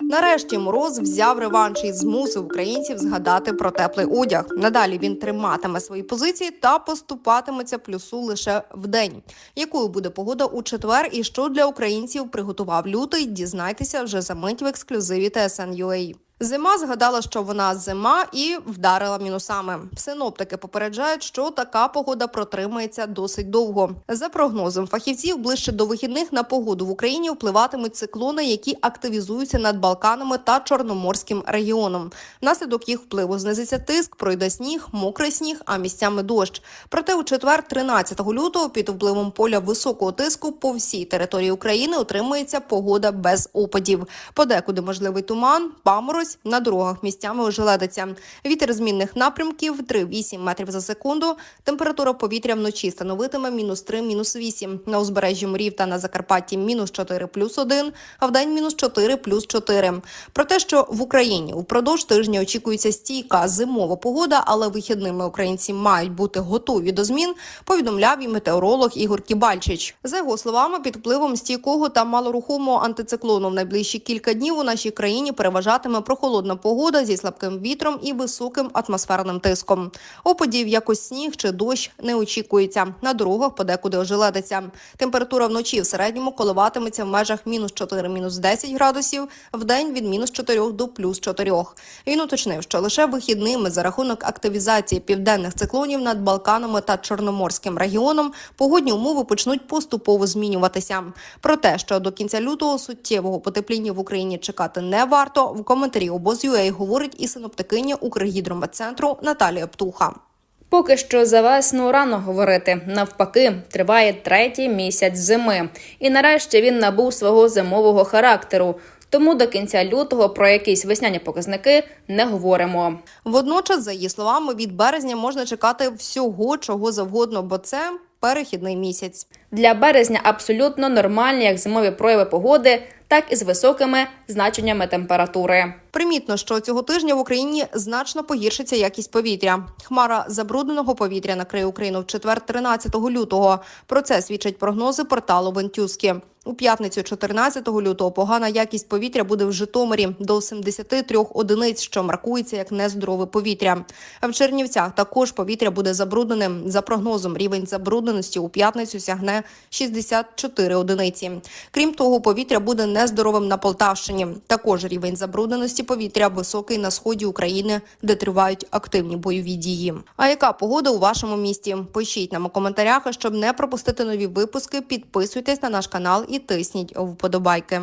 Нарешті мороз взяв реванш і змусив українців згадати про теплий одяг. Надалі він триматиме свої позиції та поступатиметься плюсу лише в день. Якою буде погода у четвер і що для українців приготував лютий? Дізнайтеся вже за мить в ексклюзиві TSN.ua. Зима згадала, що вона зима і вдарила мінусами. Синоптики попереджають, що така погода протримається досить довго. За прогнозом фахівців, ближче до вихідних на погоду в Україні впливатимуть циклони, які активізуються над Балканами та Чорноморським регіоном. Внаслідок їх впливу знизиться тиск, пройде сніг, мокрий сніг, а місцями дощ. Проте у четвер, 13 лютого, під впливом поля високого тиску по всій території України утримується погода без опадів. Подекуди можливий туман, паморозь, на дорогах місцями ожеледиться. Вітер змінних напрямків 3-8 метрів за секунду. Температура повітря вночі становитиме мінус 3, мінус 8. На узбережжі морів та на Закарпатті мінус 4, плюс 1, а в день мінус 4, плюс 4. Про те, що в Україні упродовж тижня очікується стійка зимова погода, але вихідними українці мають бути готові до змін, повідомляв і метеоролог Ігор Кібальчич. За його словами, під впливом стійкого та малорухомого антициклону в найближчі кілька днів у нашій країні переважатиме прохолодна погода зі слабким вітром і високим атмосферним тиском. Опадів якось сніг чи дощ не очікується. На дорогах подекуди ожеледиться. Температура вночі в середньому коливатиметься в межах мінус 4, мінус 10 градусів, в день від мінус 4 до плюс 4. Він уточнив, що лише вихідними за рахунок активізації південних циклонів над Балканами та Чорноморським регіоном погодні умови почнуть поступово змінюватися. Про те, що до кінця лютого суттєвого потепління в Україні чекати не варто, в коментарі обоз.ua говорить і синоптикиня Укргідрометцентру Наталія Птуха. Поки що за весну рано говорити. Навпаки, триває третій місяць зими, і нарешті він набув свого зимового характеру. Тому до кінця лютого про якісь весняні показники не говоримо. Водночас, за її словами, від березня можна чекати всього, чого завгодно, бо це перехідний місяць. Для березня абсолютно нормальні як зимові прояви погоди, так і з високими значеннями температури. Примітно, що цього тижня в Україні значно погіршиться якість повітря. Хмара забрудненого повітря накриє Україну в четвер 13 лютого. Про це свідчать прогнози порталу Вентюски. У п'ятницю 14 лютого погана якість повітря буде в Житомирі до 73 одиниць, що маркується як нездорове повітря. А в Чернівцях також повітря буде забрудненим. За прогнозом, рівень забрудненості у п'ятницю сягне 64 одиниці. Крім того, повітря буде нездоровим на Полтавщині. Також рівень забрудненості повітря високий на сході України, де тривають активні бойові дії. А яка погода у вашому місті? Пишіть нам у коментарях, щоб не пропустити нові випуски. Підписуйтесь на наш канал і тисніть вподобайки.